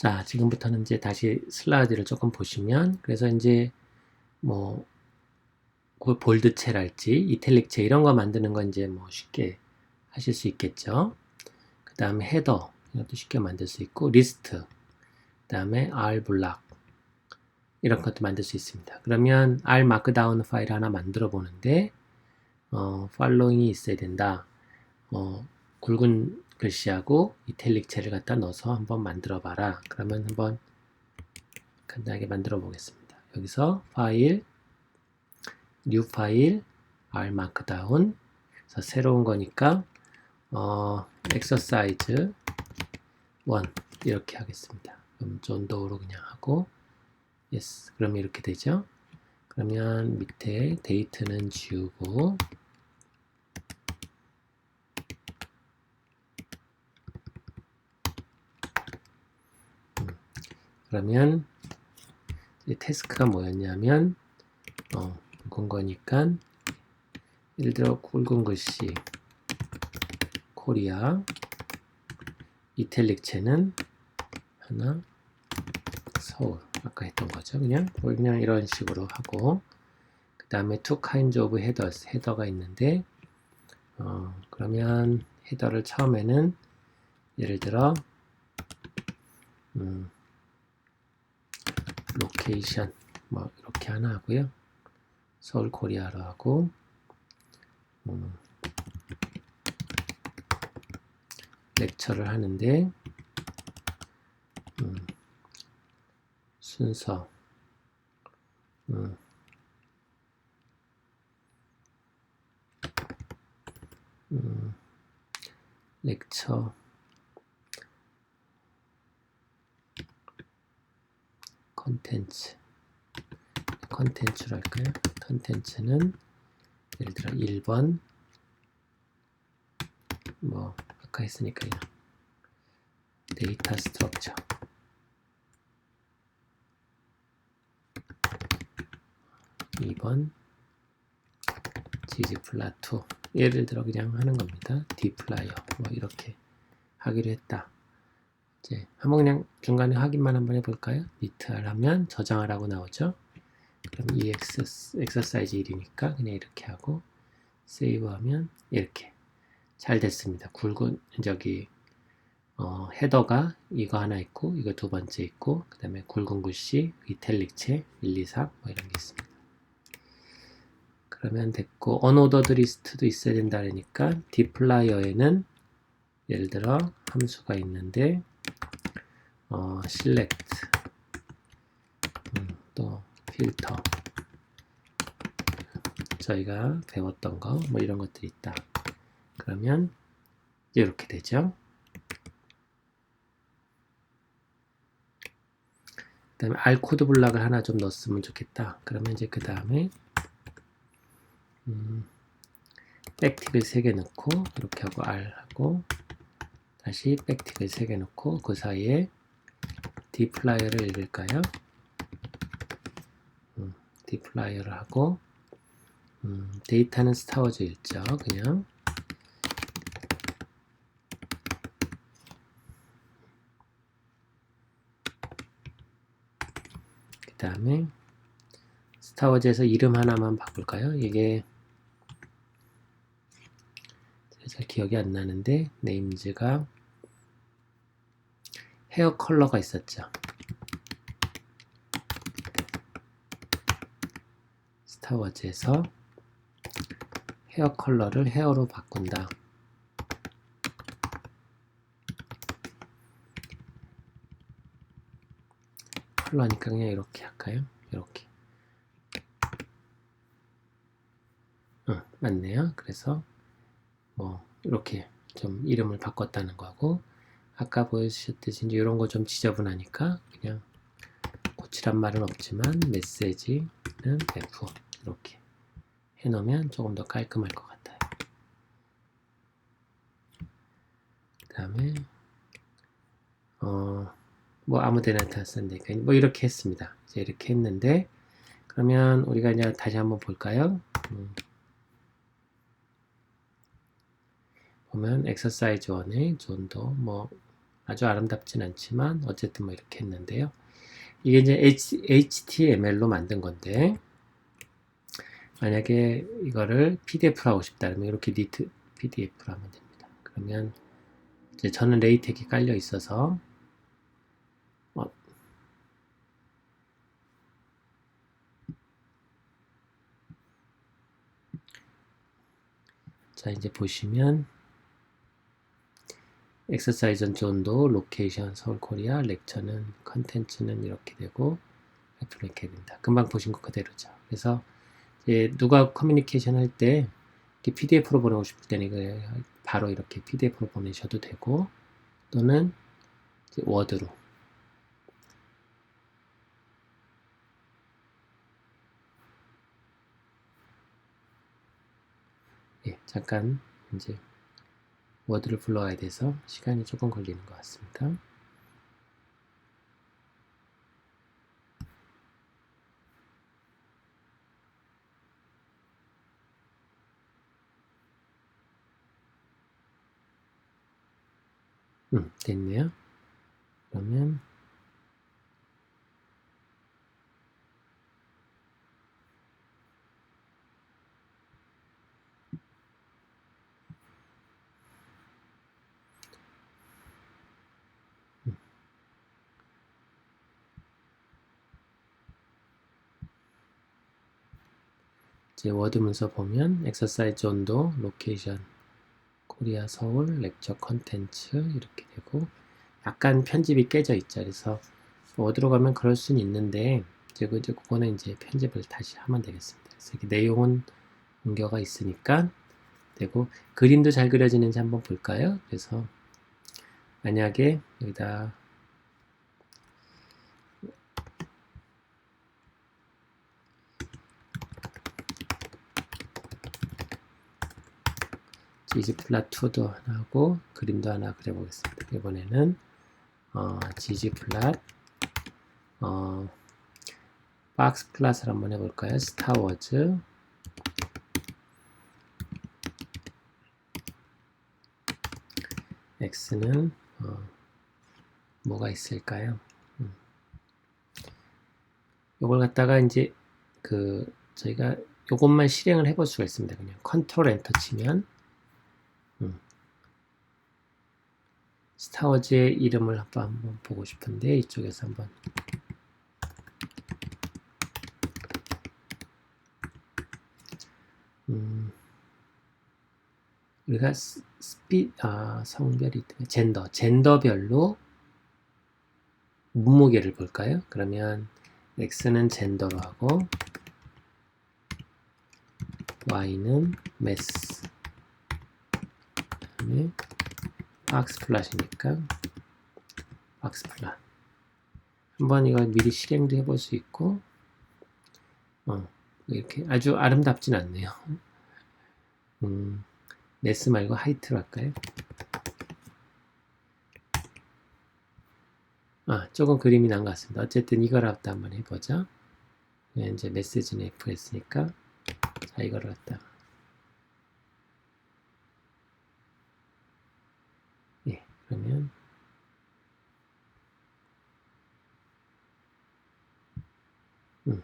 자, 지금부터는 이제 다시 슬라이드를 조금 보시면, 그래서 이제 뭐, 그 볼드체랄지, 이탈릭체 이런 거 만드는 건 이제 뭐 쉽게 하실 수 있겠죠. 그 다음에 헤더, 이것도 쉽게 만들 수 있고, 리스트, 그 다음에 R 블락, 이런 것도 만들 수 있습니다. 그러면 R 마크다운 파일 하나 만들어 보는데, 어, 팔로잉이 있어야 된다. 어, 굵은 글씨하고 이탈릭체를 갖다 넣어서 한번 만들어 봐라. 그러면 한번 간단하게 만들어 보겠습니다. 여기서 파일, 뉴 파일, R 마크다운. 그래서 새로운 거니까 어, exercise 1 이렇게 하겠습니다. 그럼 존도우로 그냥 하고 yes. 그럼 이렇게 되죠. 그러면 밑에 데이트는 지우고 그러면 이 태스크가 뭐였냐면 어, 굵은 거니까 예를 들어 굵은 글씨 코리아 이탈릭체는 하나 서울. 아까 했던 거죠. 그냥 그냥 이런 식으로 하고 그 다음에 two kinds of headers 헤더가 있는데 어, 그러면 헤더를 처음에는 예를 들어 음, 로케이션 뭐 이렇게 하나 하고요. 서울 코리아로 하고 음, 렉처를 하는데 음, 순서 음, 음, 렉처 컨텐츠 컨텐츠로 할까요? 컨텐츠는 예를 들어 1번. 뭐 아까 했으니까요. 데이터 스트럭처 (2번) 지지 플라투. 예를 들어 그냥 하는 겁니다. 디플라이어 뭐 이렇게 하기로 했다 이제 한번 그냥 중간에 확인만 한번 해볼까요? 니트알 하면 저장하라고 나오죠. 그럼 이 엑스, 엑서사이즈 1이니까 그냥 이렇게 하고 세이브 하면 이렇게 잘 됐습니다. 굵은 저기 어, 헤더가 이거 하나 있고 이거 두 번째 있고 그 다음에 굵은 글씨 이탈릭체 1, 2, 3 뭐 이런 게 있습니다. 그러면 됐고 언오더드 리스트도 있어야 된다 그러니까 디플라이어에는 예를 들어 함수가 있는데 어, select. 음, 또 필터 저희가 배웠던 거 뭐 이런 것들이 있다. 그러면 이렇게 되죠? 그 다음에 R 코드 블락을 하나 좀 넣었으면 좋겠다. 그러면 이제 그 다음에 음, 백틱을 3개 넣고 이렇게 하고 R 하고 다시 백틱을 3개 넣고 그 사이에 디플라이어를 읽을까요? 음, 디플라이어를 하고 음, 데이터는 스타워즈 읽죠. 그냥 그 다음에 스타워즈에서 이름 하나만 바꿀까요? 이게 잘 기억이 안 나는데 네임즈가 헤어 컬러가 있었죠. 스타워즈에서 헤어 컬러를 헤어로 바꾼다. 컬러니까 그냥 이렇게 할까요? 이렇게. 어, 맞네요. 그래서 뭐 이렇게 좀 이름을 바꿨다는 거고 아까 보여주셨듯이 이제 이런 거 좀 지저분하니까 그냥 고치란 말은 없지만 메시지는 F 이렇게 해놓으면 조금 더 깔끔할 것 같아요. 그 다음에 어, 뭐 아무 데나 다 쓴다니까 뭐 이렇게 했습니다. 이제 이렇게 했는데 그러면 우리가 이제 다시 한번 볼까요? 음. 보면 엑서사이즈 1의 존도 뭐 아주 아름답진 않지만 어쨌든 뭐 이렇게 했는데요. 이게 이제 HTML로 만든 건데 만약에 이거를 PDF로 하고 싶다 그러면 이렇게 니트 PDF로 하면 됩니다. 그러면 이제 저는 레이텍이 깔려 있어서 어, 자 이제 보시면 엑서사이즈는 존도, 로케이션 서울 코리아, 렉처는 컨텐츠는 이렇게 되고 이렇게 됩니다. 금방 보신 것 그대로죠. 그래서 이제 누가 커뮤니케이션 할 때 PDF로 보내고 싶을 때는 바로 이렇게 PDF로 보내셔도 되고 또는 워드로 예, 잠깐 이제 워드를 불러와야 돼서 시간이 조금 걸리는 것 같습니다. 음, 됐네요. 그러면 이제 워드 문서 보면 엑서사이즈 온도, 로케이션, 코리아 서울, 렉처 컨텐츠 이렇게 되고 약간 편집이 깨져 있죠. 그래서 워드로 가면 그럴 수는 있는데 이제 그 이제 그거는 이제 편집을 다시 하면 되겠습니다. 그래서 내용은 옮겨가 있으니까 되고 그림도 잘 그려지는지 한번 볼까요? 그래서 만약에 여기다 플랫 2도 하나 하고 그림도 하나 그려보겠습니다. 이번에는 어, 지지 플랫 어, 박스 플랫을 한번 해볼까요? 스타워즈 X는 어, 뭐가 있을까요? 음. 이걸 갖다가 이제 그 저희가 이것만 실행을 해볼 수가 있습니다. 그냥 컨트롤 엔터 치면 음. 스타워즈의 이름을 한번 보고 싶은데 이쪽에서 한번 음, 우리가 스피 아 성별이 젠더 젠더별로 몸무게를 볼까요? 그러면 x는 젠더로 하고 y는 매스 다음에 박스 플랫이니까 박스 플랫 한번 이거 미리 실행도 해볼 수 있고 어, 이렇게 아주 아름답진 않네요 음, 네스 말고 하이트로 할까요? 아, 조금 그림이 난 것 같습니다. 어쨌든 이걸 한번 해보자. 네, 이제 메시지는 F 했으니까 자, 이거를 갖다 가 그러면 음.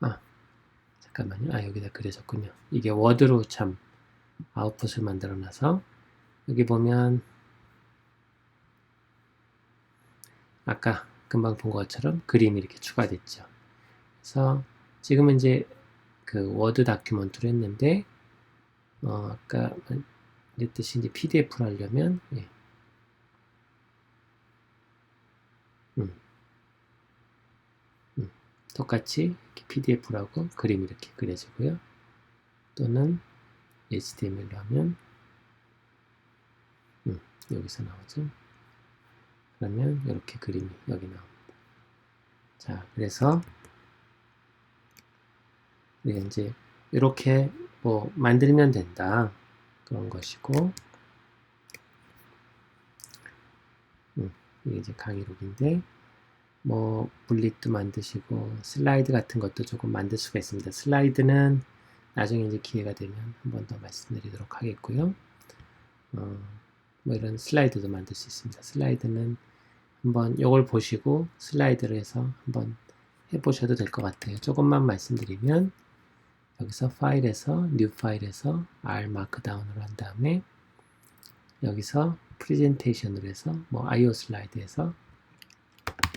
아, 잠깐만요. 아, 여기다 그려졌군요. 이게 워드로 참 아웃풋을 만들어 놔서 여기 보면 아까 금방 본 것처럼 그림이 이렇게 추가됐죠. 그래서 지금은 이제 그 워드 다큐먼트로 했는데 어, 아까 이랬듯이 이제 PDF로 하려면 예. 음. 음. 똑같이 PDF라고 그림이 이렇게 그려지고요. 또는 HTML로 하면 음, 여기서 나오죠. 그러면 이렇게 그림이 여기 나옵니다. 자, 그래서 이제 이렇게 뭐 만들면 된다 그런 것이고 음, 이게 이제 강의록인데 뭐 분릿도 만드시고 슬라이드 같은 것도 조금 만들 수가 있습니다. 슬라이드는 나중에 이제 기회가 되면 한 번 더 말씀드리도록 하겠고요. 어, 뭐 이런 슬라이드도 만들 수 있습니다. 슬라이드는 한번 이걸 보시고 슬라이드를 해서 한번 해보셔도 될 것 같아요. 조금만 말씀드리면 여기서 파일에서 new 파일에서 r 마크다운을 한 다음에 여기서 프레젠테이션으로 해서 뭐 IO 슬라이드에서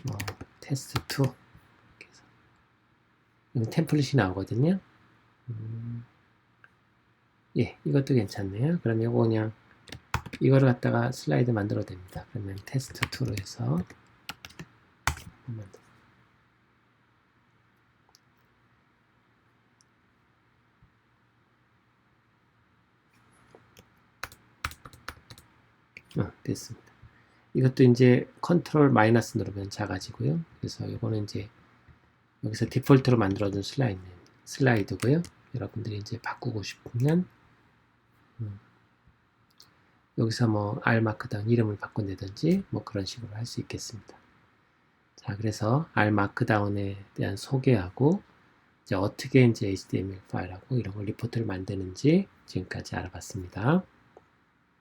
뭐 테스트 2 이렇게 템플릿이 나오거든요. 음, 예, 이것도 괜찮네요. 그럼 이거 그냥 이거를 갖다가 슬라이드 만들어도 됩니다. 그러면 테스트 2로 해서 어, 됐습니다. 이것도 이제 컨트롤 마이너스 누르면 작아지고요. 그래서 이거는 이제 여기서 디폴트로 만들어둔 슬라이드, 슬라이드고요. 여러분들이 이제 바꾸고 싶으면 음, 여기서 뭐 R 마크다운 이름을 바꾼다든지 뭐 그런 식으로 할 수 있겠습니다. 자, 그래서 R 마크다운에 대한 소개하고 이제 어떻게 이제 HTML 파일하고 이런 걸 리포트를 만드는지 지금까지 알아봤습니다.